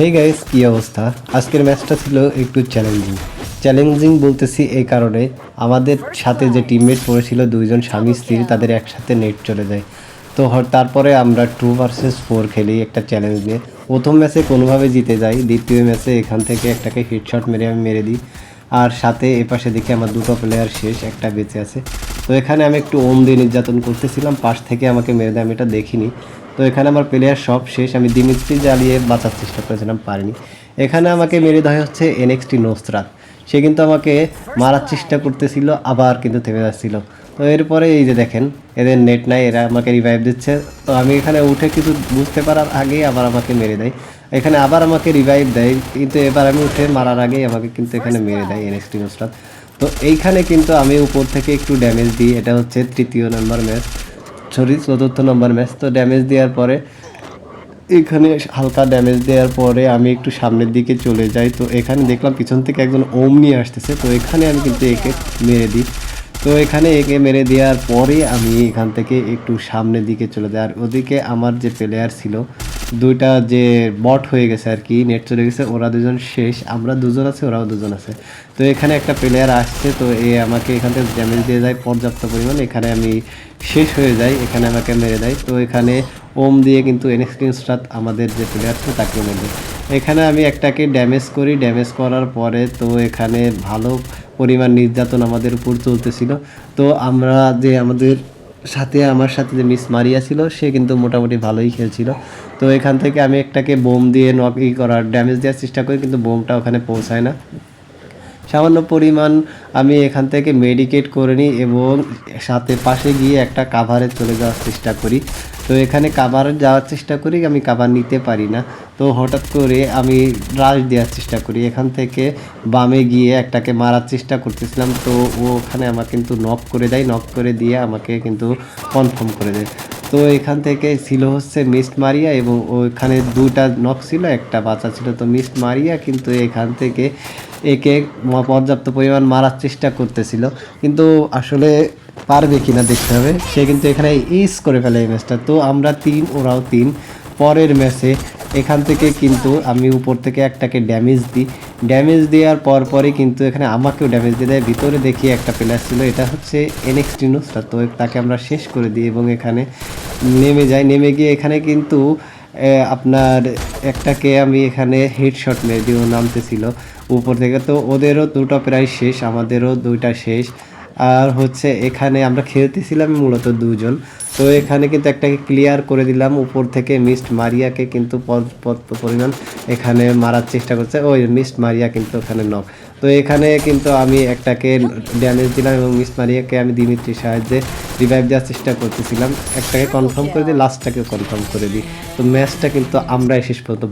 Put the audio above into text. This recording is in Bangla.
হেই গাইস কি অবস্থা? আজকের ম্যাচটা ছিল একটু চ্যালেঞ্জিং চ্যালেঞ্জিং বলতেছি এই কারণে আমাদের সাথে যে টিমমেট পড়েছিল দুইজন স্বামী স্ত্রী, তাদের একসাথে নেট চলে যায়। তো তারপরে আমরা টু ভার্সেস ফোর খেলি একটা চ্যালেঞ্জ নিয়ে। প্রথম ম্যাচে কোনোভাবে জিতে যাই, দ্বিতীয় ম্যাচে এখান থেকে একটাকে হিটশট মেরে আমি মেরে দিই। আর সাথে এপাশে দেখি আমার দুটো প্লেয়ার শেষ, একটা বেঁচে আছে। তো এখানে আমি একটু ওম দিয়ে নির্যাতন করতেছিলাম, পাশ থেকে আমাকে মেরে দেয়, আমি এটা দেখিনি। তো এখানে আমার প্লেয়ার সব শেষ। আমি দিমিত্রি জ্বালিয়ে বাঁচার চেষ্টা করেছিলাম, পারিনি। এখানে আমাকে মেরে দেওয়া হচ্ছে এনএক্সটি নোসরাত। সে কিন্তু আমাকে মারার চেষ্টা করতেছিল, আবার কিন্তু থেমে যাচ্ছিল। তো এরপরে এই যে দেখেন, এদের নেট নাই, এরা আমাকে রিভাইভ দিচ্ছে। তো আমি এখানে উঠে কিছু বুঝতে পারার আগেই আবার আমাকে মেরে দেয়। এখানে আবার আমাকে রিভাইভ দেয়, কিন্তু এবার আমি উঠে মারার আগেই আমাকে কিন্তু এখানে মেরে দেয় এনএক্সটি নোসরাত। তো এইখানে কিন্তু আমি উপর থেকে একটু ড্যামেজ দিই, এটা হচ্ছে তৃতীয় নম্বর ম্যাচ সরি, চতুর্থ নম্বর ম্যাচ তো ড্যামেজ দেওয়ার পরে, এখানে হালকা ড্যামেজ দেওয়ার পরে আমি একটু সামনের দিকে চলে যাই। তো এখানে দেখলাম পিছন থেকে একজন ওম নিয়ে আসতেছে। তো এখানে আমি কিন্তু একে মেরে দিই। তো এখানে একে মেরে দেওয়ার পরে আমি এখান থেকে একটু সামনের দিকে চলে যাই। আর ওদিকে আমার যে প্লেয়ার ছিল দুইটা যে বট হয়ে গেছে আর কি, নেট চলে গেছে, ওরা দুজন শেষ, আমরা দুজন আছে, ওরাও দুজন আছে। তো এখানে একটা প্লেয়ার আসছে, তো এ আমাকে এখান থেকে ড্যামেজ দিয়ে যায় পর্যাপ্ত পরিমাণ, এখানে আমি শেষ হয়ে যাই, এখানে আমাকে মেরে দেয়। তো এখানে ওম দিয়ে কিন্তু এনএক্সট্রাত আমাদের যে প্লেয়ার ছিল তাকে মেরে এখানে আমি একটাকে ড্যামেজ করি ড্যামেজ করার পরে তো এখানে ভালো পরিমাণ নির্যাতন আমাদের উপর চলতেছিল। তো আমরা যে আমাদের সাথে আমার সাথে যে মিস মারিয়া ছিল, সে কিন্তু মোটামুটি ভালোই খেলছিল। তো এখান থেকে আমি একটাকে বোম দিয়ে নক ই করার ড্যামেজ দেওয়ার চেষ্টা করি, কিন্তু বোমটা ওখানে পৌঁছায় না। সামান্য পরিমাণ আমি এখান থেকে মেডিকেট করে নিই এবং সাথে পাশে গিয়ে একটা কাভারে চলে যাওয়ার চেষ্টা করি। তো এখানে কাভার যাওয়ার চেষ্টা করি, আমি কাভার নিতে পারি না। তো হঠাৎ করে আমি রাশ দেওয়ার চেষ্টা করি। এখান থেকে বামে গিয়ে একটাকে মারার চেষ্টা করতেছিলাম, তো ও ওখানে আমাকে কিন্তু নক করে দেয়। নক করে দিয়ে আমাকে কিন্তু কনফার্ম করে দেয়। তো এখান থেকে ছিল হচ্ছে মিস্ট মারিয়া এবং ওইখানে দুটা নখ ছিল, একটা বাচ্চা ছিল তো মিস্ট মারিয়া, কিন্তু এখান থেকে একে পর্যাপ্ত পরিমাণ মারার চেষ্টা করতেছিল। কিন্তু আসলে পারবে কিনা দেখতে হবে। সে কিন্তু এখানে ইস করে ফেলে এই ম্যাচটা তো আমরা তিন, ওরাও তিন। পরের ম্যাচে এখান থেকে কিন্তু আমি উপর থেকে একটাকে ড্যামেজ দিই। ড্যামেজ দেওয়ার পর পরই কিন্তু এখানে আমাকেও ড্যামেজ দিয়ে দেয়। ভিতরে দেখি একটা প্লেয়ার ছিল, এটা হচ্ছে এনএক্সটি নুসরা তো তাকে আমরা শেষ করে দিই এবং এখানে নেমে যাই। নেমে গিয়ে এখানে কিন্তু আপনার একটাকে আমি এখানে হেডশট মেরে ও নামতেছিল উপর থেকে। তো ওদেরও দুটো প্রায় শেষ, আমাদেরও দুইটা শেষ। আর হচ্ছে এখানে আমরা খেলতেছিলাম মূলত দুজন। তো এখানে কিন্তু একটাকে ক্লিয়ার করে দিলাম। উপর থেকে মিস্ট মারিয়াকে কিন্তু পর- পর- পরিমাণ এখানে মারার চেষ্টা করছে। ওই মিস্ট মারিয়া কিন্তু ওখানে নক তো এখানে কিন্তু আমি একটাকে ড্যামেজ দিলাম এবং মিস্ট মারিয়াকে আমি দিমিত্রির সাহায্যে রিভাইভ দেওয়ার চেষ্টা করতেছিলাম। একটাকে কনফার্ম করে দিই লাস্টটাকে কনফার্ম করে দিই। তো ম্যাচটা কিন্তু আমরাই শেষ পর্যন্ত